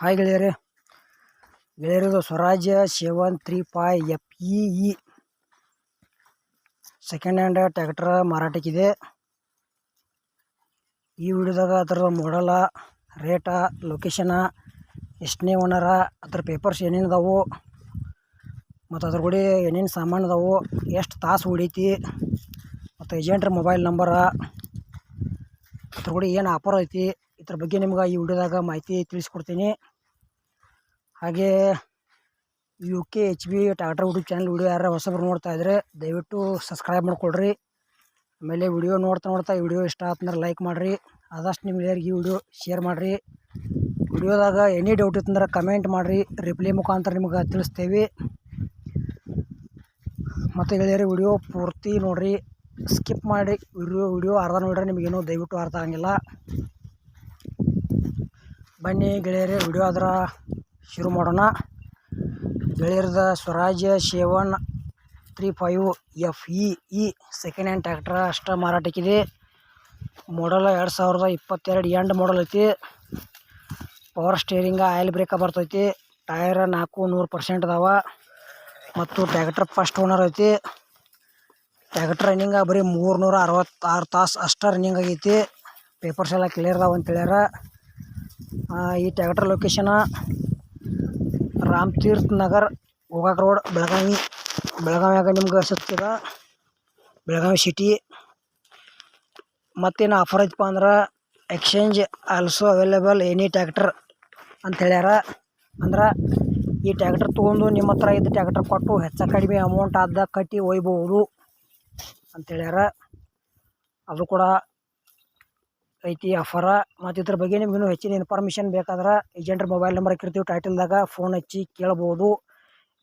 Hi ಗೆಳೆಯರೇ. ಗೆಳೆಯರದು Swaraj seven three five F E second hand tractor ಮಾರಾಟಕ್ಕಿದೆ. ಈ ವಿಡಿಯೋದಾಗ ಅದರ ಮಾಡಲ ರೇಟ ಲೊಕೇಶನ ಎಷ್ಟನೇ ಓನರ ಅದ್ರ ಪೇಪರ್ಸ್ ಏನೇನು ಅದಾವು, ಮತ್ತು ಅದ್ರ ಕೂಡ ಏನೇನು ಸಾಮಾನು ಅದಾವು, ಎಷ್ಟು ತಾಸು ಹೊಡೀತಿ ಮತ್ತು ಏಜೆಂಟ್ರ ಮೊಬೈಲ್ ನಂಬರ ಅದ್ರ ಕೂಡ ಏನು ಆಫರ್ ಐತಿ ಇದ್ರ ಬಗ್ಗೆ ನಿಮ್ಗೆ ಈ ವಿಡಿಯೋದಾಗ ಮಾಹಿತಿ ತಿಳಿಸ್ಕೊಡ್ತೀನಿ. ಹಾಗೇ U K H B Tata YouTube channel video ಯಾರು ಹೊಸಬ್ರು ನೋಡ್ತಾ ಇದ್ದರೆ ದಯವಿಟ್ಟು ಸಬ್ಸ್ಕ್ರೈಬ್ ಮಾಡ್ಕೊಳ್ರಿ. ಆಮೇಲೆ ವಿಡಿಯೋ ನೋಡ್ತಾ ನೋಡ್ತಾ ವಿಡಿಯೋ ಇಷ್ಟ ಆತಂದ್ರೆ ಲೈಕ್ ಮಾಡಿರಿ. ಆದಷ್ಟು ನಿಮ್ಮ ಎಲ್ಲರಿಗೆ ಈ ವಿಡಿಯೋ ಶೇರ್ ಮಾಡಿರಿ. ವಿಡಿಯೋದಾಗ ಎನಿ ಡೌಟ್ ಇತ್ತಂದ್ರೆ ಕಮೆಂಟ್ ಮಾಡಿರಿ. ರಿಪ್ಲೈ ಮುಖಾಂತರ ನಿಮ್ಗೆ ತಿಳಿಸ್ತೇವೆ. ಮತ್ತು ಗೆಳೆಯರಿ ವಿಡಿಯೋ ಪೂರ್ತಿ ನೋಡಿರಿ. ಸ್ಕಿಪ್ ಮಾಡಿ ವಿಡಿಯೋ ವಿಡಿಯೋ ಅರ್ಧ ನೋಡ್ರಿ. ನಿಮಗೇನು ದಯವಿಟ್ಟು ಅರ್ಥ ಆಗಂಗಿಲ್ಲ. ಬನ್ನಿ ಗೆಳೆಯರೇ, ವಿಡಿಯೋ ಅದರ ಶುರು ಮಾಡೋಣ. ಗೆಳೆಯರದ Swaraj seven three five F E E second hand tractor ಅಷ್ಟ ಮಾರಾಟಕ್ಕಿದೆ. ಮಾಡಲ್ ಎರಡು ಸಾವಿರದ ಇಪ್ಪತ್ತೆರಡು ಎಂಡ್ ಮಾಡಲ್ ಐತಿ. ಪವರ್ ಸ್ಟೇರಿಂಗ ಆಯಿಲ್ ಬ್ರೇಕ ಬರ್ತೈತಿ. ಟೈರ್ ನಾಲ್ಕು ನೂರು ಪರ್ಸೆಂಟ್ ಅದಾವ. ಮತ್ತು ಟ್ಯಾಕ್ಟ್ರ್ ಫಸ್ಟ್ ಓನರ್ ಐತಿ. ಟ್ಯಾಕ್ಟ್ರ್ ರನ್ನಿಂಗ ಬರೀ ಮೂರು ನೂರ ಅರವತ್ತಾರು ತಾಸು ಅಷ್ಟು ರನ್ನಿಂಗ್ ಆಗೈತಿ. ಪೇಪರ್ಸ್ ಎಲ್ಲ ಕ್ಲಿಯರ್ ಅದಾವ ಅಂತ ಹೇಳ್ಯಾರ. ಈ tractor location Ram Tirtha Nagar, Gokak road Belagavi. ಬೆಳಗಾವಿಯಾಗ ನಿಮ್ಗೆ ಸಿಗ್ತದ ಬೆಳಗಾವಿ ಸಿಟಿ ಮತ್ತೇನು ಆಫರ್ ಐತಪ್ಪ ಅಂದ್ರೆ exchange also available any tractor ಅಂತ ಹೇಳ್ಯಾರ. ಅಂದ್ರೆ ಈ ಟ್ಯಾಕ್ಟರ್ ತೊಗೊಂಡು ನಿಮ್ಮ ಹತ್ರ ಇದ್ದ ಟ್ಯಾಕ್ಟರ್ ಕೊಟ್ಟು ಹೆಚ್ಚು ಕಡಿಮೆ ಅಮೌಂಟ್ ಆದ ಕಟ್ಟಿ ಒಯ್ಬೋದು ಅಂತ ಹೇಳ್ಯಾರ. ಅದು ಕೂಡ ಐತಿ ಆಫರ ಮತ್ತು ಇದ್ರ ಬಗ್ಗೆ ನಿಮ್ಗೆ ಇನ್ನೂ ಹೆಚ್ಚಿನ ಇನ್ಫಾರ್ಮೇಷನ್ ಬೇಕಾದ್ರೆ ಏಜೆಂಟ್ರ ಮೊಬೈಲ್ ನಂಬರ್ ಹಾಕಿರ್ತೀವಿ ಟೈಟಲ್ದಾಗ ಫೋನ್ ಹಚ್ಚಿ ಕೇಳ್ಬೋದು.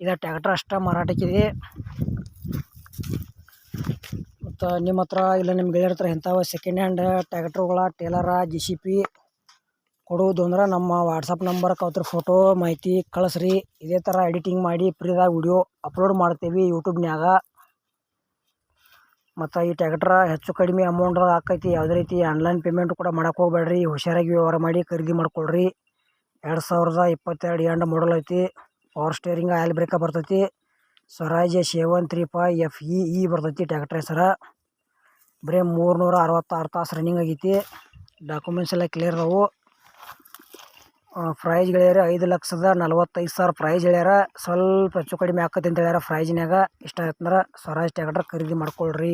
ಇದು ಟ್ಯಾಕ್ಟ್ರ್ ಅಷ್ಟೇ ಮಾರಾಟಕ್ಕಿದೆ. ಮತ್ತು ನಿಮ್ಮ ಹತ್ರ ಇಲ್ಲ ನಿಮ್ಮ ಗೆಳೆಯರ ಹತ್ರ ಇಂಥವು ಸೆಕೆಂಡ್ ಹ್ಯಾಂಡ್ ಟ್ಯಾಕ್ಟ್ರುಗಳ ಟೇಲರ ಜಿ ಸಿ ಪಿ ಕೊಡುವುದು ಅಂದ್ರೆ ನಮ್ಮ ವಾಟ್ಸಪ್ ನಂಬರ್ ಅವ್ರ ಫೋಟೋ ಮಾಹಿತಿ ಕಳಿಸ್ರಿ. ಇದೇ ಥರ ಎಡಿಟಿಂಗ್ ಮಾಡಿ ಫ್ರೀದಾಗ ವಿಡಿಯೋ ಅಪ್ಲೋಡ್ ಮಾಡ್ತೀವಿ ಯೂಟ್ಯೂಬ್ನ್ಯಾಗ ಮತ್ತು ಈ ಟ್ಯಾಕ್ಟ್ರ ಹೆಚ್ಚು ಕಡಿಮೆ ಅಮೌಂಟ್ ಆಕೈತಿ. ಯಾವುದೇ ರೀತಿ ಆನ್ಲೈನ್ ಪೇಮೆಂಟ್ ಕೂಡ ಮಾಡಕ್ಕೆ ಹೋಗ್ಬೇಡ್ರಿ. ಹುಷಾರಾಗಿ ವ್ಯವಹಾರ ಮಾಡಿ ಖರೀದಿ ಮಾಡಿಕೊಳ್ರಿ. ಎರಡು ಸಾವಿರದ ಇಪ್ಪತ್ತೆರಡು ಎಂಡ್ ಮಾಡಲ್ ಐತಿ. ಪವರ್ ಸ್ಟೇರಿಂಗ್ ಆಯಿಲ್ ಬ್ರೇಕ ಬರ್ತೈತಿ. Swaraj seven three five F E E ಬರ್ತೈತಿ ಟ್ಯಾಕ್ಟ್ರ್ ಹೆಸರ. ಬರೀ ಮೂರುನೂರ ಅರವತ್ತಾರು ತಾಸು ರನ್ನಿಂಗ್ ಆಗೈತಿ. ಡಾಕ್ಯುಮೆಂಟ್ಸ್ ಎಲ್ಲ ಕ್ಲಿಯರ್ ಅದಾವು. ಪ್ರೈಸ್ ಹೇಳ್ಯಾರ ಐದು ಲಕ್ಷದ ನಲ್ವತ್ತೈದು ಸಾವಿರ ಪ್ರೈಜ್ ಹೇಳ್ಯಾರ ಸ್ವಲ್ಪ ಹೆಚ್ಚು ಕಡಿಮೆ ಆಕತಿ ಅಂತ ಹೇಳ್ಯಾರ ಪ್ರೈಜ್ನ್ಯಾಗ ಇಷ್ಟ ಆಯ್ತಂದ್ರೆ ಸ್ವರಾಜ್ ಟ್ಯಾಕ್ಟ್ರ್ ಖರೀದಿ ಮಾಡ್ಕೊಳ್ರಿ.